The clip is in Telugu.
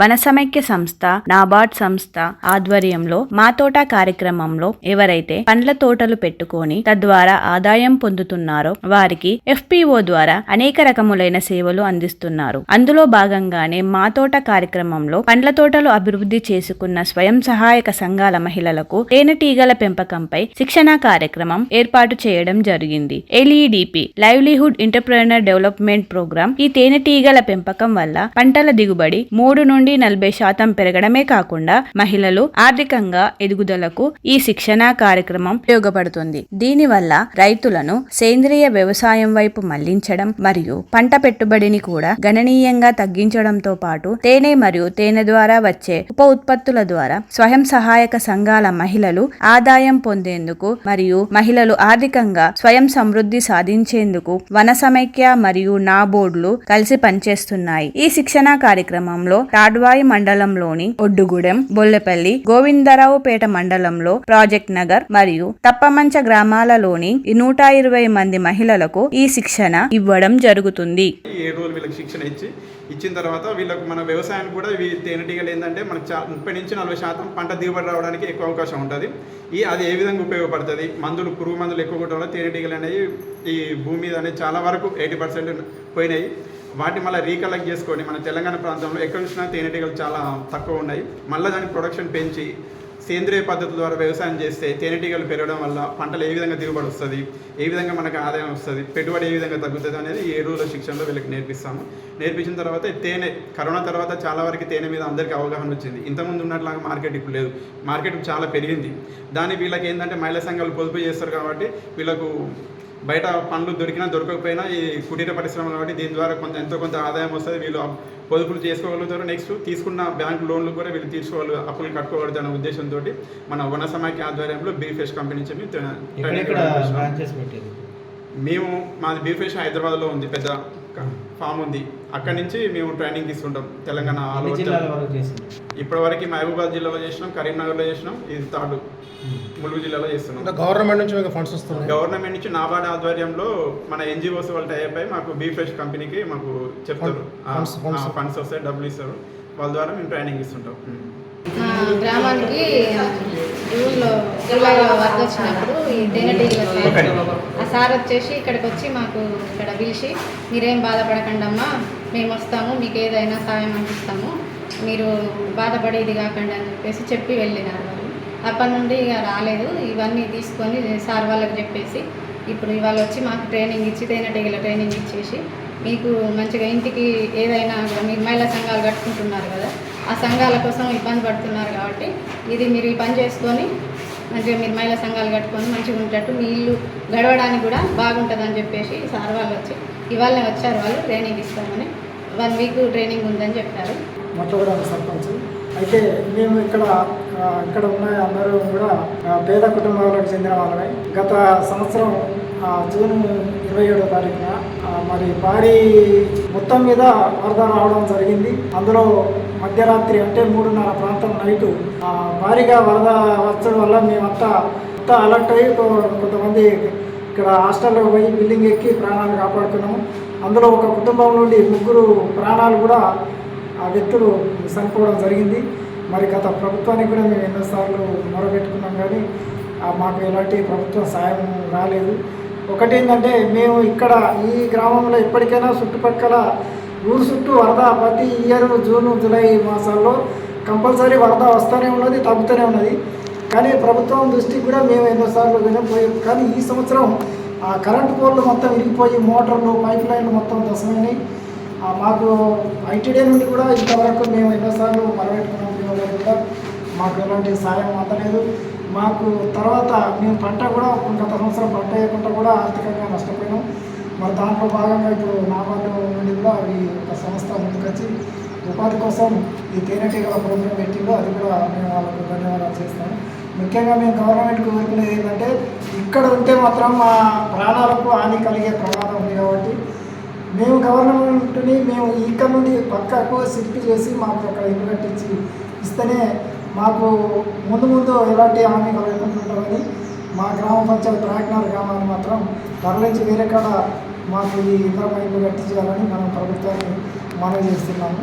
వనసమైక్య సంస్థ నాబార్డ్ సంస్థ ఆధ్వర్యంలో మా తోట కార్యక్రమంలో ఎవరైతే పండ్ల తోటలు పెట్టుకొని తద్వారా ఆదాయం పొందుతున్నారో వారికి ఎఫ్పిఓ ద్వారా అనేక రకములైన సేవలు అందిస్తున్నారు. అందులో భాగంగానే మా తోట కార్యక్రమంలో పండ్ల తోటలు అభివృద్ధి చేసుకున్న స్వయం సహాయక సంఘాల మహిళలకు తేనెటీగల పెంపకంపై శిక్షణా కార్యక్రమం ఏర్పాటు చేయడం జరిగింది. L E D P livelihood entrepreneur development program ఈ తేనెటీగల పెంపకం వల్ల పంటల దిగుబడి మూడు నుండి నలభై శాతం పెరగడమే కాకుండా మహిళలు ఆర్థికంగా ఎదుగుదలకు ఈ శిక్షణా కార్యక్రమం ఉపయోగపడుతుంది. దీనివల్ల రైతులను సేంద్రియ వ్యవసాయం వైపు మళ్ళించడం మరియు పంట పెట్టుబడిని కూడా గణనీయంగా తగ్గించడంతో పాటు తేనె మరియు తేనె ద్వారా వచ్చే ఉప ఉత్పత్తుల ద్వారా స్వయం సహాయక సంఘాల మహిళలు ఆదాయం పొందేందుకు మరియు మహిళలు ఆర్థికంగా స్వయం సమృద్ధి సాధించేందుకు వన సమైక్య మరియు నాబోర్డులు కలిసి పనిచేస్తున్నాయి. ఈ శిక్షణా కార్యక్రమంలో తాడ్వాయి మండలంలోని ఒడ్డుగూడెం బొల్లెపల్లి గోవిందరావుపేట మండలంలో ప్రాజెక్ట్ నగర్ మరియు తప్పమంచ గ్రామాలలోని నూట ఇరవై మంది మహిళలకు ఈ శిక్షణ ఇవ్వడం జరుగుతుంది. ఈ ఏడు రోజులు వీళ్ళకి శిక్షణ ఇచ్చి ఇచ్చిన తర్వాత వీళ్ళకు మన వ్యవసాయం కూడా ఇవి తేనెటీగలు ఏంటంటే మనకు చా ముప్పై నుంచి నలభై శాతం పంట దిగుబడి రావడానికి ఎక్కువ అవకాశం ఉంటుంది. ఈ అది ఏ విధంగా ఉపయోగపడుతుంది? మందులు పురుగు మందులు ఎక్కువ కొట్టడం వల్ల తేనెటీగలు అనేవి ఈ భూమి మీద అనేది చాలా వరకు ఎయిటీ పర్సెంట్ పోయినాయి. వాటి మళ్ళీ రీకలెక్ట్ చేసుకొని మన తెలంగాణ ప్రాంతంలో ఎక్కడ చూసినా తేనెటీగలు చాలా తక్కువ ఉన్నాయి. మళ్ళీ దాని ప్రొడక్షన్ పెంచి సేంద్రియ పద్ధతుల ద్వారా వ్యవసాయం చేస్తే తేనెటీగలు పెరగడం వల్ల పంటలు ఏ విధంగా దిగుబడి వస్తుంది ఏ విధంగా మనకు ఆదాయం వస్తుంది పెట్టుబడి ఏ విధంగా తగ్గుతుంది అనేది ఏ రోజుల శిక్షణలో వీళ్ళకి నేర్పిస్తాము. నేర్పించిన తర్వాత తేనె కరోనా తర్వాత చాలా వరకు తేనె మీద అందరికీ అవగాహన వచ్చింది. ఇంతకుముందు ఉన్నట్లాగా మార్కెట్ ఇప్పుడు లేదు. మార్కెట్ చాలా పెరిగింది. దాన్ని వీళ్ళకి ఏంటంటే మహిళా సంఘాలు పొదుపు చేస్తారు కాబట్టి వీళ్ళకు బయట పండ్లు దొరికినా దొరకకపోయినా ఈ కుటీర పరిశ్రమ కాబట్టి దీని ద్వారా కొంత ఎంతో కొంత ఆదాయం వస్తుంది. వీళ్ళు పొదుపులు చేసుకోగలుగుతారు. నెక్స్ట్ తీసుకున్న బ్యాంక్ లోన్లు కూడా వీళ్ళు తీసుకోవాలి అప్పులు కట్టుకోకూడదు అనే ఉద్దేశంతో మన వన సమాఖ్య ఆధ్వర్యంలో బీఫెష్ కంపెనీ నుంచి మేము మాది బీఫెష్ హైదరాబాద్లో ఉంది పెద్ద ఫామ్ ఉంది. అక్కడి నుంచి మేము ట్రైనింగ్ తీసుకుంటాం. తెలంగాణ తెలంగాణ. వరకు మహబూబాద్ జిల్లాలో చేసినాం కరీంనగర్లో చేసినాం ఇది థర్డ్ ములుగు జిల్లాలో చేస్తున్నాం. గవర్నమెంట్ నుంచి ఫండ్స్ వస్తున్నాయి? గవర్నమెంట్ నుంచి నాబార్డ్ ఆధ్వర్యంలో మన ఎన్జిఓస్ వాళ్ళ టైప్ అయి మాకు బీ ఫ్రెష్ కంపెనీకి మాకు చెప్తారు. ఫండ్స్ వస్తాయి డబ్బులు ఇస్తారు. వాళ్ళ ద్వారా మేము ట్రైనింగ్ ఇస్తుంటాం. మా గ్రామానికి జూన్లో జూలైలో వరద వచ్చినప్పుడు ఈ తేనెటీగల సార్ ఆ సార్ వచ్చేసి ఇక్కడికి వచ్చి మాకు ఇక్కడ పిలిచి మీరేం బాధపడకండి అమ్మా మేము వస్తాము మీకు ఏదైనా సాయం అందిస్తాము మీరు బాధపడి ఇది కాకండి అని చెప్పేసి చెప్పి వెళ్ళినారు. వాళ్ళు అప్పటి నుండి ఇక రాలేదు. ఇవన్నీ తీసుకొని సార్ వాళ్ళకి చెప్పేసి ఇప్పుడు ఇవాళ వచ్చి మాకు ట్రైనింగ్ ఇచ్చి తేనెటీగల ట్రైనింగ్ ఇచ్చేసి మీకు మంచిగా ఇంటికి ఏదైనా మీరు మహిళా సంఘాలు కట్టుకుంటున్నారు కదా ఆ సంఘాల కోసం ఇబ్బంది పడుతున్నారు కాబట్టి ఇది మీరు ఈ పని చేసుకొని మంచిగా మీరు మహిళా సంఘాలు కట్టుకొని మంచిగా ఉండేటట్టు మీ ఇల్లు గడవడానికి కూడా బాగుంటుందని చెప్పేసి సార్ వాళ్ళు వచ్చి ఇవాళనే వచ్చారు వాళ్ళు ట్రైనింగ్ ఇస్తామని. వన్ వీక్ ట్రైనింగ్ ఉందని చెప్పారు. మొట్టమొదటి సర్పంచ్. అయితే మేము ఇక్కడ ఇక్కడ ఉన్న అందరూ కూడా పేద కుటుంబాలకు చెందిన వాళ్ళమే. గత సంవత్సరం జూన్ ఇరవై ఏడో తారీఖున మరి భారీ మొత్తం మీద వరద రావడం జరిగింది. అందులో మధ్యరాత్రి అంటే మూడున్నర ప్రాంతం నైటు. భారీగా వరద వచ్చడం వల్ల మేమంతా అంతా అలర్ట్ అయ్యి కొంతమంది ఇక్కడ హాస్టల్లో పోయి బిల్డింగ్ ఎక్కి ప్రాణాలు కాపాడుకున్నాము. అందులో ఒక కుటుంబం నుండి ముగ్గురు ప్రాణాలు కూడా ఆ వ్యక్తులు చనిపోవడం జరిగింది. మరి గత ప్రభుత్వానికి కూడా మేము ఎన్నోసార్లు మొరబెట్టుకున్నాం కానీ మాకు ఎలాంటి ప్రభుత్వం సాయం రాలేదు. ఒకటి ఏంటంటే మేము ఇక్కడ ఈ గ్రామంలో ఎప్పటికైనా చుట్టుపక్కల ఊరు చుట్టూ వరద ప్రతి ఇయర్ జూన్ జూలై మాసాల్లో కంపల్సరీ వరద వస్తూనే ఉన్నది తగ్గుతూనే ఉన్నది. కానీ ప్రభుత్వం దృష్టికి కూడా మేము ఎన్నోసార్లు వినపోయాం కానీ ఈ సంవత్సరం ఆ కరెంటు పోల్లు మొత్తం విరిగిపోయి మోటార్లు పైప్ లైన్లు మొత్తం దశమైనవి మాకు ఐటీడీ నుండి కూడా ఇంతవరకు మేము ఎన్నోసార్లు మరబెట్టుకున్నాం కూడా మాకు ఎలాంటి సాయం అందలేదు. మాకు తర్వాత మేము పంట కూడా గత సంవత్సరం పంట వేయకుండా కూడా ఆర్థికంగా నష్టపోయినాం. మరి దాంట్లో భాగంగా ఇప్పుడు నాబార్డు నుండి కూడా అవి ఒక సంస్థ ముందుకొచ్చి ఉపాధి కోసం ఈ తేనెటీగల ప్రోగ్రాం పెట్టిందో అది కూడా మేము వాళ్ళకు ధన్యవాదాలు చేస్తాము. ముఖ్యంగా మేము గవర్నమెంట్కి కోరుకునేది ఏంటంటే ఇక్కడ ఉంటే మాత్రం మా ప్రాణాలకు హాని కలిగే ప్రమాదం ఉంది కాబట్టి మేము గవర్నమెంట్ని మేము ఇక్కడ నుండి పక్కకు షిఫ్ట్ చేసి మాకు అక్కడ ఇల్లు కట్టించి ఇస్తేనే మాకు ముందు ముందు ఎలాంటి హామీ కలగకుండా మా గ్రామ పంచాయతీ రాయకనార్ గ్రామాన్ని మాత్రం తరలించి వేరే కాడ మాకు ఈ ఇంద్రమ ఇల్లు కట్టించాలని మనం ప్రభుత్వాన్ని మనవి చేస్తున్నాము.